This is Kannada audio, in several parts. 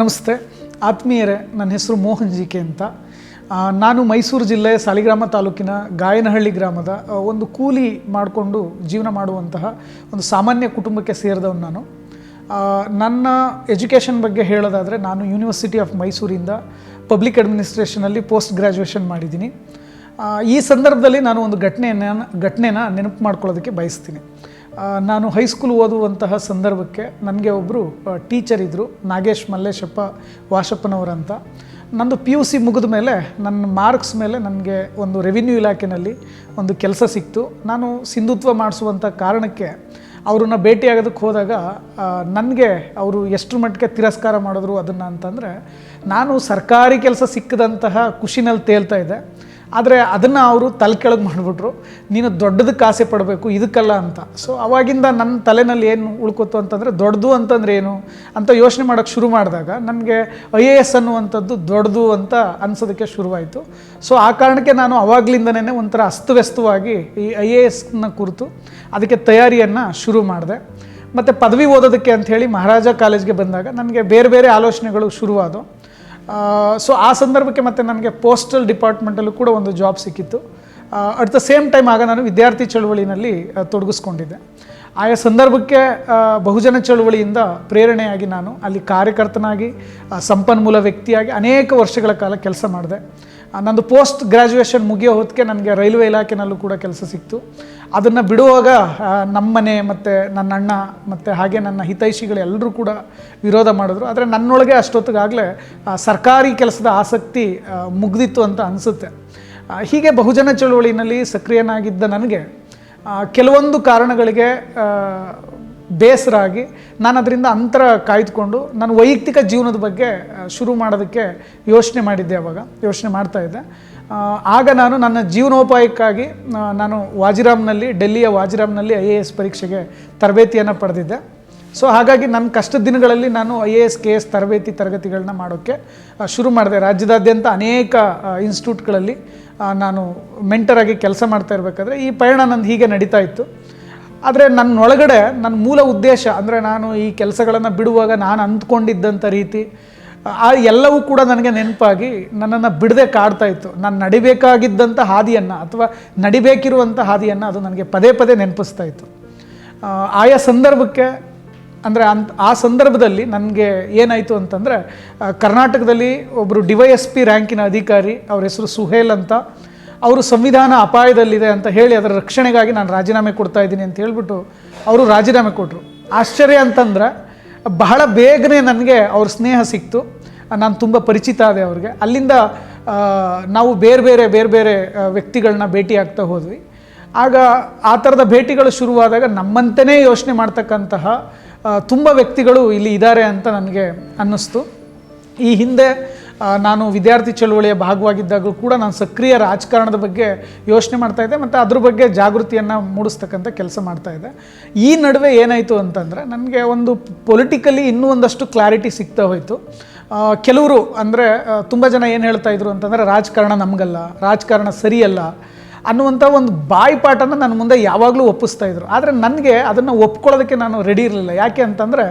ನಮಸ್ತೆ. ಆತ್ಮೀಯರೇ, ನನ್ನ ಹೆಸರು ಮೋಹನ್ ಜಿ ಕೆ ಅಂತ ನಾನು ಮೈಸೂರು ಜಿಲ್ಲೆ ಸಾಲಿಗ್ರಾಮ ತಾಲೂಕಿನ ಗಾಯನಹಳ್ಳಿ ಗ್ರಾಮದ ಒಂದು ಕೂಲಿ ಮಾಡಿಕೊಂಡು ಜೀವನ ಮಾಡುವಂತಹ ಒಂದು ಸಾಮಾನ್ಯ ಕುಟುಂಬಕ್ಕೆ ಸೇರಿದವನು ನಾನು. ನನ್ನ ಎಜುಕೇಷನ್ ಬಗ್ಗೆ ಹೇಳೋದಾದರೆ, ನಾನು ಯೂನಿವರ್ಸಿಟಿ ಆಫ್ ಮೈಸೂರಿಂದ ಪಬ್ಲಿಕ್ ಅಡ್ಮಿನಿಸ್ಟ್ರೇಷನಲ್ಲಿ ಪೋಸ್ಟ್ ಗ್ರ್ಯಾಜುಯೇಷನ್ ಮಾಡಿದ್ದೀನಿ. ಈ ಸಂದರ್ಭದಲ್ಲಿ ನಾನು ಒಂದು ಘಟನೆಯನ್ನು, ಘಟನೆನ ನೆನಪು ಮಾಡ್ಕೊಳ್ಳೋದಕ್ಕೆ ಬಯಸ್ತೀನಿ. ನಾನು ಹೈಸ್ಕೂಲ್ ಓದುವಂತಹ ಸಂದರ್ಭಕ್ಕೆ ನನಗೆ ಒಬ್ಬರು ಟೀಚರ್ ಇದ್ದರು ನಾಗೇಶ್ ಮಲ್ಲೇಶಪ್ಪ ವಾಶಪ್ಪನವರಂತ. ನಂದು ಪಿ ಯು ಸಿ ಮುಗಿದ ಮೇಲೆ ನನ್ನ ಮಾರ್ಕ್ಸ್ ಮೇಲೆ ನನಗೆ ಒಂದು ರೆವಿನ್ಯೂ ಇಲಾಖೆಯಲ್ಲಿ ಒಂದು ಕೆಲಸ ಸಿಕ್ತು. ನಾನು ಸಿಂಧುತ್ವ ಮಾಡಿಸುವಂಥ ಕಾರಣಕ್ಕೆ ಅವ್ರನ್ನ ಭೇಟಿಯಾಗೋದಕ್ಕೆ ಹೋದಾಗ ನನಗೆ ಅವರು ಎಷ್ಟು ಮಟ್ಟಿಗೆ ತಿರಸ್ಕಾರ ಮಾಡಿದ್ರು ಅದನ್ನು ಅಂತಂದರೆ, ನಾನು ಸರ್ಕಾರಿ ಕೆಲಸ ಸಿಕ್ಕದಂತಹ ಖುಷಿನಲ್ಲಿ ತೇಲ್ತಾ ಇದ್ದೆ. ಆದರೆ ಅದನ್ನು ಅವರು ತಲೆ ಕೆಳಗೆ ಮಾಡಿಬಿಟ್ರು. ನೀನು ದೊಡ್ಡದಕ್ಕೆ ಆಸೆ ಪಡಬೇಕು, ಇದಕ್ಕಲ್ಲ ಅಂತ. ಸೊ ಅವಾಗಿಂದ ನನ್ನ ತಲೆನಲ್ಲಿ ಏನು ಉಳ್ಕೊತು ಅಂತಂದರೆ ದೊಡ್ಡದು ಅಂತಂದ್ರೆ ಏನು ಅಂತ ಯೋಚನೆ ಮಾಡೋಕ್ಕೆ ಶುರು ಮಾಡಿದಾಗ ನನಗೆ ಐ ಎ ಎಸ್ ಅನ್ನುವಂಥದ್ದು ದೊಡ್ಡದು ಅಂತ ಅನ್ಸೋದಕ್ಕೆ ಶುರುವಾಯಿತು. ಸೊ ಆ ಕಾರಣಕ್ಕೆ ನಾನು ಅವಾಗಲಿಂದನೇ ಒಂಥರ ಅಸ್ತವ್ಯಸ್ತವಾಗಿ ಈ ಐ ಎ ಎಸ್ನ ಕುರಿತು ಅದಕ್ಕೆ ತಯಾರಿಯನ್ನು ಶುರು ಮಾಡಿದೆ. ಮತ್ತು ಪದವಿ ಓದೋದಕ್ಕೆ ಅಂಥೇಳಿ ಮಹಾರಾಜ ಕಾಲೇಜ್ಗೆ ಬಂದಾಗ ನನಗೆ ಬೇರೆ ಬೇರೆ ಆಲೋಚನೆಗಳು ಶುರುವಾದವು. ಸೊ ಆ ಸಂದರ್ಭಕ್ಕೆ ಮತ್ತೆ ನನಗೆ ಪೋಸ್ಟಲ್ ಡಿಪಾರ್ಟ್ಮೆಂಟಲ್ಲೂ ಕೂಡ ಒಂದು ಜಾಬ್ ಸಿಕ್ಕಿತ್ತು. ಅಟ್ ದ ಸೇಮ್ ಟೈಮ್ ಆಗ ನಾನು ವಿದ್ಯಾರ್ಥಿ ಚಳುವಳಿನಲ್ಲಿ ತೊಡಗಿಸ್ಕೊಂಡಿದ್ದೆ. ಆಯಾ ಸಂದರ್ಭಕ್ಕೆ ಬಹುಜನ ಚಳುವಳಿಯಿಂದ ಪ್ರೇರಣೆಯಾಗಿ ನಾನು ಅಲ್ಲಿ ಕಾರ್ಯಕರ್ತನಾಗಿ ಸಂಪನ್ಮೂಲ ವ್ಯಕ್ತಿಯಾಗಿ ಅನೇಕ ವರ್ಷಗಳ ಕಾಲ ಕೆಲಸ ಮಾಡಿದೆ. ನಂದು ಪೋಸ್ಟ್ ಗ್ರ್ಯಾಜುಯೇಷನ್ ಮುಗಿಯೋ ಹೊತ್ತಿಗೆ ನನಗೆ ರೈಲ್ವೆ ಇಲಾಖೆನಲ್ಲೂ ಕೂಡ ಕೆಲಸ ಸಿಕ್ತು. ಅದನ್ನು ಬಿಡುವಾಗ ನಮ್ಮನೆ ಮತ್ತು ನನ್ನ ಅಣ್ಣ ಮತ್ತು ಹಾಗೆ ನನ್ನ ಹಿತೈಷಿಗಳು ಎಲ್ಲರೂ ಕೂಡ ವಿರೋಧ ಮಾಡಿದ್ರು. ಆದರೆ ನನ್ನೊಳಗೆ ಅಷ್ಟೊತ್ತಿಗಾಗಲೇ ಸರ್ಕಾರಿ ಕೆಲಸದ ಆಸಕ್ತಿ ಮುಗ್ದಿತ್ತು ಅಂತ ಅನಿಸುತ್ತೆ. ಹೀಗೆ ಬಹುಜನ ಚಳುವಳಿನಲ್ಲಿ ಸಕ್ರಿಯನಾಗಿದ್ದ ನನಗೆ ಕೆಲವೊಂದು ಕಾರಣಗಳಿಗೆ ಬೇಸರ ಆಗಿ ನಾನು ಅದರಿಂದ ಅಂತರ ಕಾಯ್ದುಕೊಂಡು ನಾನು ವೈಯಕ್ತಿಕ ಜೀವನದ ಬಗ್ಗೆ ಶುರು ಮಾಡೋದಕ್ಕೆ ಯೋಚನೆ ಮಾಡಿದ್ದೆ ಅವಾಗ, ಯೋಚನೆ ಮಾಡ್ತಾ ಇದ್ದೆ. ಆಗ ನಾನು ನನ್ನ ಜೀವನೋಪಾಯಕ್ಕಾಗಿ ನಾನು ವಾಜಿರಾಮ್ನಲ್ಲಿ, ಡೆಲ್ಲಿಯ ವಾಜಿರಾಮ್ನಲ್ಲಿ ಐ ಎ ಎಸ್ ಪರೀಕ್ಷೆಗೆ ತರಬೇತಿಯನ್ನು ಪಡೆದಿದ್ದೆ. ಸೊ, ಹಾಗಾಗಿ ನನ್ನ ಕಷ್ಟದ ದಿನಗಳಲ್ಲಿ ನಾನು I A S, K S ತರಬೇತಿ ತರಗತಿಗಳನ್ನ ಮಾಡೋಕ್ಕೆ ಶುರು ಮಾಡಿದೆ. ರಾಜ್ಯದಾದ್ಯಂತ ಅನೇಕ ಇನ್ಸ್ಟಿಟ್ಯೂಟ್ಗಳಲ್ಲಿ ನಾನು ಮೆಂಟರಾಗಿ ಕೆಲಸ ಮಾಡ್ತಾ ಇರಬೇಕಾದ್ರೆ ಈ ಪಯಣ ನಂದು ಹೀಗೆ ನಡೀತಾ ಇತ್ತು. ಆದರೆ ನನ್ನೊಳಗಡೆ ನನ್ನ ಮೂಲ ಉದ್ದೇಶ, ಅಂದರೆ ನಾನು ಈ ಕೆಲಸಗಳನ್ನು ಬಿಡುವಾಗ ನಾನು ಅಂದ್ಕೊಂಡಿದ್ದಂಥ ರೀತಿ, ಆ ಎಲ್ಲವೂ ಕೂಡ ನನಗೆ ನೆನಪಾಗಿ ನನ್ನನ್ನು ಬಿಡದೆ ಕಾಡ್ತಾ ಇತ್ತು. ನಾನು ನಡಿಬೇಕಾಗಿದ್ದಂಥ ಹಾದಿಯನ್ನು ಅಥವಾ ನಡಿಬೇಕಿರುವಂಥ ಹಾದಿಯನ್ನು ಅದು ನನಗೆ ಪದೇ ಪದೇ ನೆನಪಿಸ್ತಾ ಇತ್ತು. ಆಯಾ ಸಂದರ್ಭಕ್ಕೆ, ಅಂದರೆ ಅಂತ, ಆ ಸಂದರ್ಭದಲ್ಲಿ ನನಗೆ ಏನಾಯಿತು ಅಂತಂದರೆ ಕರ್ನಾಟಕದಲ್ಲಿ ಒಬ್ಬರು ಡಿ ವೈ ಎಸ್ ಪಿ ರ್ಯಾಂಕಿನ ಅಧಿಕಾರಿ, ಅವ್ರ ಹೆಸರು ಸುಹೇಲ್ ಅಂತ ಅವರು ಸಂವಿಧಾನ ಅಪಾಯದಲ್ಲಿದೆ ಅಂತ ಹೇಳಿ ಅದರ ರಕ್ಷಣೆಗಾಗಿ ನಾನು ರಾಜೀನಾಮೆ ಕೊಡ್ತಾ ಇದ್ದೀನಿ ಅಂತ ಹೇಳಿಬಿಟ್ಟು ಅವರು ರಾಜೀನಾಮೆ ಕೊಟ್ಟರು ಆಶ್ಚರ್ಯ ಅಂತಂದ್ರೆ ಬಹಳ ಬೇಗನೆ ನನಗೆ ಅವ್ರ ಸ್ನೇಹ ಸಿಕ್ತು. ನಾನು ತುಂಬ ಪರಿಚಿತ ಆದೆ ಅವ್ರಿಗೆ. ಅಲ್ಲಿಂದ ನಾವು ಬೇರೆ ಬೇರೆ ಬೇರೆ ಬೇರೆ ವ್ಯಕ್ತಿಗಳನ್ನ ಭೇಟಿ ಆಗ್ತಾ ಹೋದ್ವಿ. ಆಗ ಆ ಥರದ ಭೇಟಿಗಳು ಶುರುವಾದಾಗ ನಮ್ಮಂತೆಯೇ ಯೋಚನೆ ಮಾಡ್ತಕ್ಕಂತಹ ತುಂಬ ವ್ಯಕ್ತಿಗಳು ಇಲ್ಲಿ ಇದ್ದಾರೆ ಅಂತ ನನಗೆ ಅನ್ನಿಸ್ತು. ಈ ಹಿಂದೆ ನಾನು ವಿದ್ಯಾರ್ಥಿ ಚಳುವಳಿಯ ಭಾಗವಾಗಿದ್ದಾಗಲೂ ಕೂಡ ನಾನು ಸಕ್ರಿಯ ರಾಜಕಾರಣದ ಬಗ್ಗೆ ಯೋಚನೆ ಮಾಡ್ತಾ ಇದ್ದೆ ಮತ್ತು ಅದ್ರ ಬಗ್ಗೆ ಜಾಗೃತಿಯನ್ನು ಮೂಡಿಸ್ತಕ್ಕಂಥ ಕೆಲಸ ಮಾಡ್ತಾ ಇದ್ದೆ. ಈ ನಡುವೆ ಏನಾಯಿತು ಅಂತಂದರೆ ನನಗೆ ಒಂದು ಪೊಲಿಟಿಕಲಿ ಇನ್ನೂ ಒಂದಷ್ಟು ಕ್ಲಾರಿಟಿ ಸಿಗ್ತಾ ಹೋಯಿತು. ಕೆಲವರು ಅಂದರೆ ತುಂಬ ಜನ ಏನು ಹೇಳ್ತಾ ಇದ್ರು ಅಂತಂದರೆ, ರಾಜಕಾರಣ ನಮಗಲ್ಲ, ರಾಜಕಾರಣ ಸರಿಯಲ್ಲ ಅನ್ನುವಂಥ ಒಂದು ಬಾಯಿಪಾಠನ ನನ್ನ ಮುಂದೆ ಯಾವಾಗಲೂ ಒಪ್ಪಿಸ್ತಾ ಇದ್ರು. ಆದರೆ ನನಗೆ ಅದನ್ನು ಒಪ್ಕೊಳ್ಳೋದಕ್ಕೆ ನಾನು ರೆಡಿ ಇರಲಿಲ್ಲ. ಯಾಕೆ ಅಂತಂದರೆ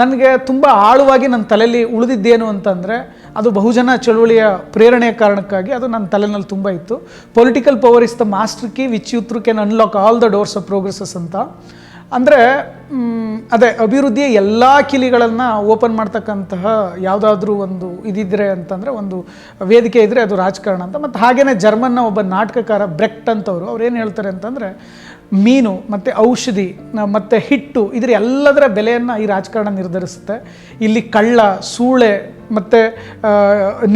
ನನಗೆ ತುಂಬ ಆಳವಾಗಿ ನನ್ನ ತಲೆಯಲ್ಲಿ ಉಳಿದಿದ್ದೇನು ಅಂತಂದರೆ, ಅದು ಬಹುಜನ ಚಳುವಳಿಯ ಪ್ರೇರಣೆಯ ಕಾರಣಕ್ಕಾಗಿ ಅದು ನನ್ನ ತಲೆನಲ್ಲಿ ತುಂಬ ಇತ್ತು. Political power is the master key which you through can unlock all the doors of progresses ಅಂತ. ಅಂದರೆ ಅದೇ ಅಭಿವೃದ್ಧಿಯ ಎಲ್ಲ ಕಿಲಿಗಳನ್ನು ಓಪನ್ ಮಾಡ್ತಕ್ಕಂತಹ ಯಾವುದಾದ್ರೂ ಒಂದು ಇದಿದ್ರೆ ಅಂತಂದರೆ, ಒಂದು ವೇದಿಕೆ ಇದ್ದರೆ ಅದು ರಾಜಕಾರಣ ಅಂತ. ಮತ್ತು ಹಾಗೆಯೇ ಜರ್ಮನ್ನ ಒಬ್ಬ ನಾಟಕಕಾರ ಬ್ರೆಕ್ಟ್ ಅಂತವರು, ಅವ್ರು ಏನು ಹೇಳ್ತಾರೆ ಅಂತಂದರೆ ಮೀನು, ಮತ್ತು ಔಷಧಿ ಮತ್ತು ಹಿಟ್ಟು, ಇದರ ಎಲ್ಲದರ ಬೆಲೆಯನ್ನು ಈ ರಾಜಕಾರಣ ನಿರ್ಧರಿಸುತ್ತೆ. ಇಲ್ಲಿ ಕಳ್ಳ, ಸೂಳೆ, ಮತ್ತು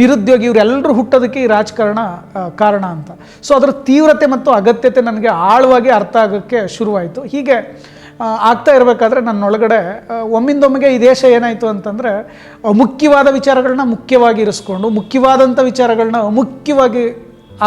ನಿರುದ್ಯೋಗಿ ಇವರೆಲ್ಲರೂ ಹುಟ್ಟೋದಕ್ಕೆ ಈ ರಾಜಕಾರಣ ಕಾರಣ ಅಂತ. ಸೊ ಅದರ ತೀವ್ರತೆ ಮತ್ತು ಅಗತ್ಯತೆ ನನಗೆ ಆಳವಾಗಿ ಅರ್ಥ ಆಗೋಕ್ಕೆ ಶುರುವಾಯಿತು. ಹೀಗೆ ಆಗ್ತಾ ಇರಬೇಕಾದ್ರೆ ನನ್ನೊಳಗಡೆ ಒಮ್ಮಿಂದೊಮ್ಮೆಗೆ ಈ ದೇಶ ಏನಾಯಿತು ಅಂತಂದರೆ, ಮುಖ್ಯವಾದ ವಿಚಾರಗಳನ್ನ ಮುಖ್ಯವಾಗಿ ಇರಿಸ್ಕೊಂಡು ಮುಖ್ಯವಾದಂಥ ವಿಚಾರಗಳನ್ನ ಮುಖ್ಯವಾಗಿ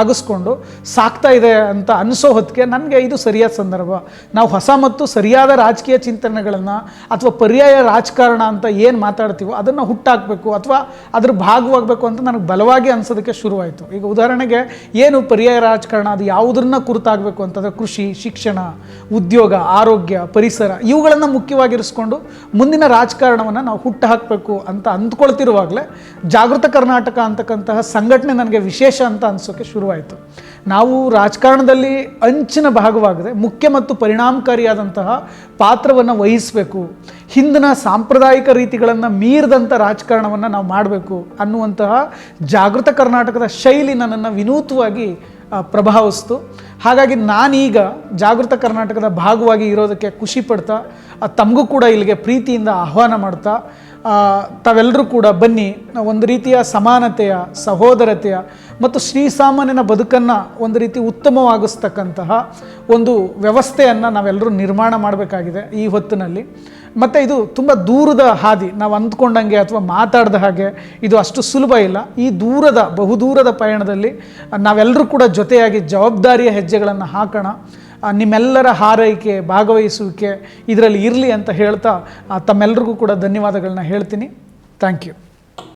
ಆಗಿಸ್ಕೊಂಡು ಸಾಕ್ತಾ ಇದೆ ಅಂತ ಅನಿಸೋ ಹೊತ್ತಿಗೆ ನನಗೆ ಇದು ಸರಿಯಾದ ಸಂದರ್ಭ. ನಾವು ಹೊಸ ಮತ್ತು ಸರಿಯಾದ ರಾಜಕೀಯ ಚಿಂತನೆಗಳನ್ನು ಅಥವಾ ಪರ್ಯಾಯ ರಾಜಕಾರಣ ಅಂತ ಏನು ಮಾತಾಡ್ತೀವೋ ಅದನ್ನು ಹುಟ್ಟಾಕಬೇಕು ಅಥವಾ ಅದ್ರ ಭಾಗವಾಗಬೇಕು ಅಂತ ನನಗೆ ಬಲವಾಗಿ ಅನ್ಸೋದಕ್ಕೆ ಶುರುವಾಯಿತು. ಈಗ ಉದಾಹರಣೆಗೆ ಏನು ಪರ್ಯಾಯ ರಾಜಕಾರಣ? ಅದು ಯಾವುದನ್ನ ಕುರಿತಾಗಬೇಕು ಅಂತಂದರೆ ಕೃಷಿ, ಶಿಕ್ಷಣ, ಉದ್ಯೋಗ, ಆರೋಗ್ಯ, ಪರಿಸರ ಇವುಗಳನ್ನು ಮುಖ್ಯವಾಗಿರಿಸ್ಕೊಂಡು ಮುಂದಿನ ರಾಜಕಾರಣವನ್ನು ನಾವು ಹುಟ್ಟು ಹಾಕಬೇಕು ಅಂತ ಅಂದ್ಕೊಳ್ತಿರುವಾಗಲೇ ಜಾಗೃತ ಕರ್ನಾಟಕ ಅಂತಕ್ಕಂತಹ ಸಂಘಟನೆ ನನಗೆ ವಿಶೇಷ ಅಂತ ಅನಿಸೋಕ್ಕೆ ಶುರುವಾಯಿತು. ನಾವು ರಾಜಕಾರಣದಲ್ಲಿ ಅಂಚಿನ ಭಾಗವಾಗದೆ ಮುಖ್ಯ ಮತ್ತು ಪರಿಣಾಮಕಾರಿಯಾದಂತಹ ಪಾತ್ರವನ್ನು ವಹಿಸಬೇಕು, ಹಿಂದಿನ ಸಾಂಪ್ರದಾಯಿಕ ರೀತಿಗಳನ್ನು ಮೀರಿದಂಥ ರಾಜಕಾರಣವನ್ನು ನಾವು ಮಾಡಬೇಕು ಅನ್ನುವಂತಹ ಜಾಗೃತ ಕರ್ನಾಟಕದ ಶೈಲಿ ನನ್ನನ್ನು ವಿನೂತವಾಗಿ ಪ್ರಭಾವಿಸ್ತು. ಹಾಗಾಗಿ ನಾನೀಗ ಜಾಗೃತ ಕರ್ನಾಟಕದ ಭಾಗವಾಗಿ ಇರೋದಕ್ಕೆ ಖುಷಿ ಪಡ್ತಾ ತಮಗೂ ಕೂಡ ಇಲ್ಲಿಗೆ ಪ್ರೀತಿಯಿಂದ ಆಹ್ವಾನ ಮಾಡ್ತಾ ತಾವೆಲ್ಲರೂ ಕೂಡ ಬನ್ನಿ. ಒಂದು ರೀತಿಯ ಸಮಾನತೆಯ, ಸಹೋದರತೆಯ ಮತ್ತು ಶ್ರೀಸಾಮಾನ್ಯನ ಬದುಕನ್ನು ಒಂದು ರೀತಿ ಉತ್ತಮವಾಗಿಸ್ತಕ್ಕಂತಹ ಒಂದು ವ್ಯವಸ್ಥೆಯನ್ನು ನಾವೆಲ್ಲರೂ ನಿರ್ಮಾಣ ಮಾಡಬೇಕಾಗಿದೆ ಈ ಹೊತ್ತಿನಲ್ಲಿ. ಮತ್ತು ಇದು ತುಂಬ ದೂರದ ಹಾದಿ, ನಾವು ಅಂದ್ಕೊಂಡಂಗೆ ಅಥವಾ ಮಾತಾಡ್ದ ಹಾಗೆ ಇದು ಅಷ್ಟು ಸುಲಭ ಇಲ್ಲ. ಈ ದೂರದ, ಬಹುದೂರದ ಪಯಣದಲ್ಲಿ ನಾವೆಲ್ಲರೂ ಕೂಡ ಜೊತೆಯಾಗಿ ಜವಾಬ್ದಾರಿಯ ಹೆಜ್ಜೆಗಳನ್ನು ಹಾಕೋಣ ನಿಮ್ಮೆಲ್ಲರ ಹಾರೈಕೆ, ಭಾಗವಹಿಸುವಿಕೆ ಇದರಲ್ಲಿ ಇರಲಿ ಅಂತ ಹೇಳ್ತಾ ತಮ್ಮೆಲ್ಲರಿಗೂ ಕೂಡ ಧನ್ಯವಾದಗಳನ್ನ ಹೇಳ್ತೀನಿ. Thank you.